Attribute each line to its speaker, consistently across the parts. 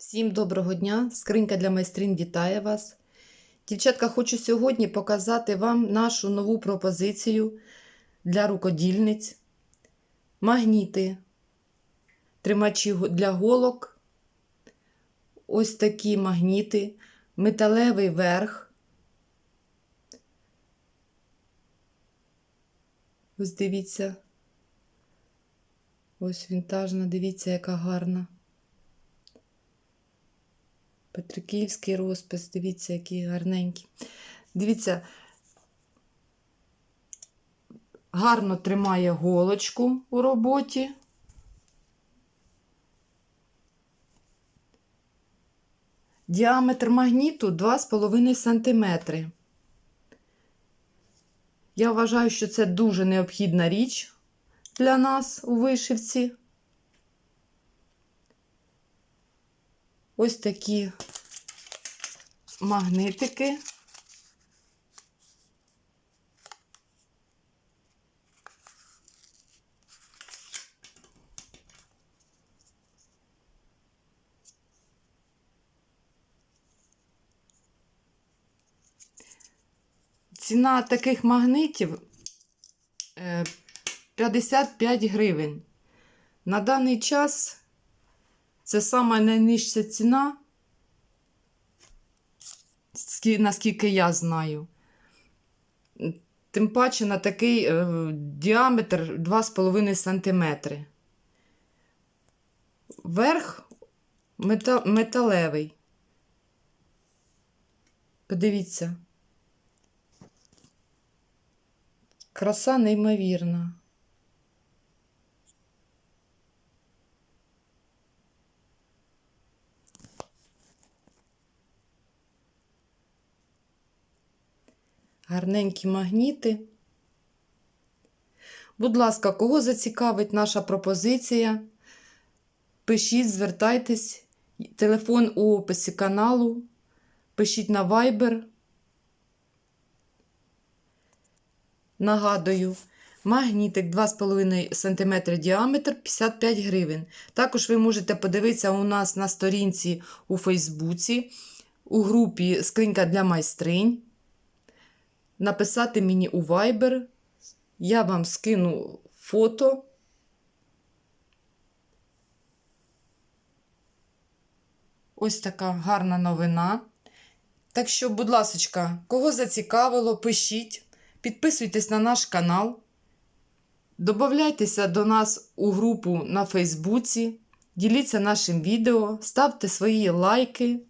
Speaker 1: Всім доброго дня! Скринька для майстрин вітає вас. Дівчатка, хочу сьогодні показати вам нашу нову пропозицію для рукодільниць. Магніти, тримачі для голок. Ось такі магніти, металевий верх. Ось дивіться. Ось вінтажна, дивіться, яка гарна. Петриківський розпис, дивіться, який гарненький. Дивіться, гарно тримає голочку у роботі. Діаметр магніту 2,5 см. Я вважаю, що це дуже необхідна річ для нас у вишивці. Ось такі магнитики. Ціна таких магнитів е, 55 гривень. На даний час це сама найнижча ціна, наскільки я знаю. Тим паче на такий е, діаметр 2,5 см. Верх мета- металевий. Подивіться. Краса неймовірна. Гарненькі магніти. Будь ласка, кого зацікавить наша пропозиція? Пишіть, звертайтесь. Телефон у описі каналу. Пишіть на Viber. Нагадую, магнітик 2,5 см діаметр 55 гривень. Також ви можете подивитися у нас на сторінці у Фейсбуці, у групі Скринька для майстринь. Написати мені у Viber. Я вам скину фото. Ось така гарна новина. Так що, будь ласка, кого зацікавило, пишіть, підписуйтесь на наш канал, додавайтеся до нас у групу на Фейсбуці, діліться нашим відео, ставте свої лайки.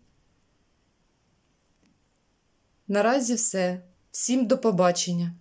Speaker 1: Наразі все. Всім до побачення!